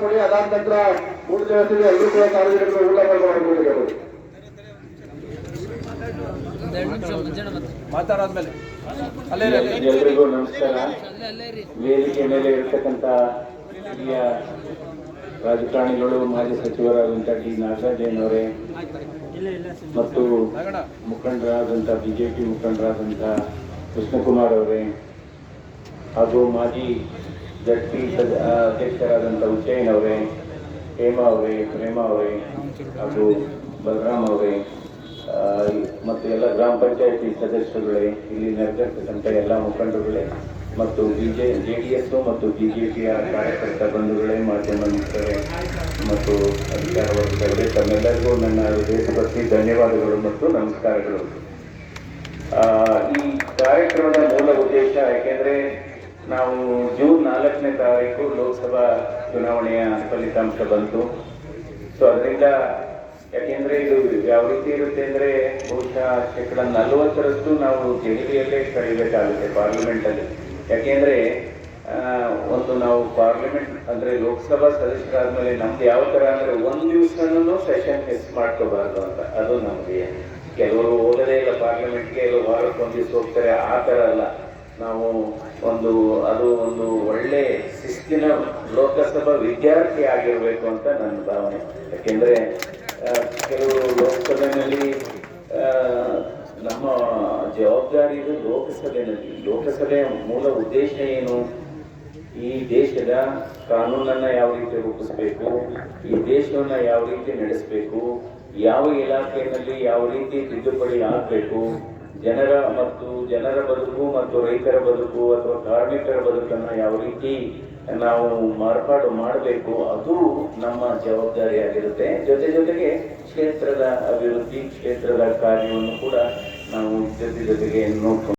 ಕೊಡಿ ಅದಾದ ನಂತರ ಮೂರು ದಿವಸದಿಂದ ಎಲ್ಲರೂ ಕೂಡ ಸಾರ್ವಜನಿಕರು ಊಟ ಮಾಡ್ಕೊಂಡು ಮಾತಾಡಾದ್ಮೇಲೆ. ಎಲ್ರಿಗೂ ನಮಸ್ಕಾರ. ವೇದಿಕೆ ಮೇಲೆ ಇರತಕ್ಕಂತ ಹಿರಿಯ ರಾಜಕಾರಣಿಗಳು ಮಾಜಿ ಸಚಿವರಾದಂಥ ಡಿ ನಾಗರಾಜಯ್ಯನವರೇ ಮತ್ತು ಮುಖಂಡರಾದಂಥ ಬಿಜೆಪಿ ಮುಖಂಡರಾದಂಥ ಕೃಷ್ಣಕುಮಾರ್ ಅವರೇ ಹಾಗೂ ಮಾಜಿ ಜಡ್ಪಿ ಅಧ್ಯಕ್ಷರಾದಂಥ ಉಜ್ಜಯನ್ ಅವರೇ, ಹೇಮಾ ಅವರೇ ಪ್ರೇಮಾ ಅವರೇ, ಹಾಗೂ ಬಲರಾಮ್ ಅವರೇ ಮತ್ತು ಎಲ್ಲ ಗ್ರಾಮ ಪಂಚಾಯತಿ ಸದಸ್ಯರುಗಳೇ, ಇಲ್ಲಿ ನೆರೆದಿರ್ತಕ್ಕಂಥ ಎಲ್ಲ ಮುಖಂಡರುಗಳೇ ಮತ್ತು B J J D S ಮತ್ತು ಬಿ ಜೆ ಪಿಯ ಕಾರ್ಯಕರ್ತ ಬಂಧುಗಳೇ ಮಾಧ್ಯಮ ಮಿತ್ರರೇ ಮತ್ತು ಅಧಿಕಾರ ವರ್ಗದವರೇ ತಮ್ಮೆಲ್ಲರಿಗೂ ನನ್ನ ದೇಶಭಕ್ತಿ ಧನ್ಯವಾದಗಳು ಮತ್ತು ನಮಸ್ಕಾರಗಳು. ಈ ಕಾರ್ಯಕ್ರಮದ ಮೂಲ ಉದ್ದೇಶ ಯಾಕೆಂದರೆ ನಾವು ಜೂನ್ ನಾಲ್ಕನೇ ತಾರೀಕು ಲೋಕಸಭಾ ಚುನಾವಣೆಯ ಫಲಿತಾಂಶ ಬಂತು. ಸೊ ಅದರಿಂದ ಯಾಕೆಂದ್ರೆ ಇದು ಯಾವ ರೀತಿ ಇರುತ್ತೆ ಅಂದ್ರೆ ಬಹುಶಃ ಶೇಕಡ ನಲವತ್ತರಷ್ಟು ನಾವು ದೆಹಲಿಯಲ್ಲೇ ಕಳಿಬೇಕಾಗುತ್ತೆ ಪಾರ್ಲಿಮೆಂಟ್ ಅಲ್ಲಿ ಯಾಕೆಂದ್ರೆ ಒಂದು ನಾವು ಪಾರ್ಲಿಮೆಂಟ್ ಅಂದ್ರೆ ಲೋಕಸಭಾ ಸದಸ್ಯರಾದ್ಮೇಲೆ ನಮ್ದು ಯಾವ ತರ ಅಂದ್ರೆ ಒಂದ್ ದಿವಸನೂ ಸೆಷನ್ ಮಿಸ್ ಮಾಡ್ಕೋಬಾರ್ದು ಅಂತ. ಅದು ನಮಗೆ ಕೆಲವರು ಓದದೇ ಇಲ್ಲ ಪಾರ್ಲಿಮೆಂಟ್ಗೆ ಕೆಲವು ವಾರಕ್ಕೆ ಒಂದ್ ದಿವಸ ಹೋಗ್ತಾರೆ, ಆ ತರ ಅಲ್ಲ. ನಾವು ಒಂದು, ಅದು ಒಂದು ಒಳ್ಳೆ ಶಿಸ್ತಿನ ಲೋಕಸಭಾ ವಿದ್ಯಾರ್ಥಿ ಆಗಿರಬೇಕು ಅಂತ ನನ್ನ ಭಾವನೆ. ಯಾಕೆಂದ್ರೆ ಕೆಲವು ಲೋಕಸಭೆಯಲ್ಲಿ ನಮ್ಮ ಜವಾಬ್ದಾರಿ ಇದು ಲೋಕಸಭೆಯಲ್ಲಿ ಲೋಕಸಭೆಯ ಮೂಲ ಉದ್ದೇಶ ಏನು? ಈ ದೇಶದ ಕಾನೂನನ್ನ ಯಾವ ರೀತಿ ರೂಪಿಸಬೇಕು? ಈ ದೇಶವನ್ನ ಯಾವ ರೀತಿ ನಡೆಸಬೇಕು? ಯಾವ ಇಲಾಖೆಯಲ್ಲಿ ಯಾವ ರೀತಿ ತಿದ್ದುಪಡಿ ಆಗಬೇಕು? ಜನರ ಮತ್ತು ಜನರ ಬದುಕು ಮತ್ತು ರೈತರ ಬದುಕು ಅಥವಾ ಕಾರ್ಮಿಕರ ಬದುಕನ್ನು ಯಾವ ರೀತಿ ನಾವು ಮಾರ್ಪಾಡು ಮಾಡಬೇಕು, ಅದು ನಮ್ಮ ಜವಾಬ್ದಾರಿಯಾಗಿರುತ್ತೆ. ಜೊತೆ ಜೊತೆಗೆ ಕ್ಷೇತ್ರದ ಅಭಿವೃದ್ಧಿ, ಕ್ಷೇತ್ರದ ಕಾರ್ಯವನ್ನು ಕೂಡ ನಾವು ಜೊತೆ ಜೊತೆಗೆ ನೋಡ್ಕೊಂಡು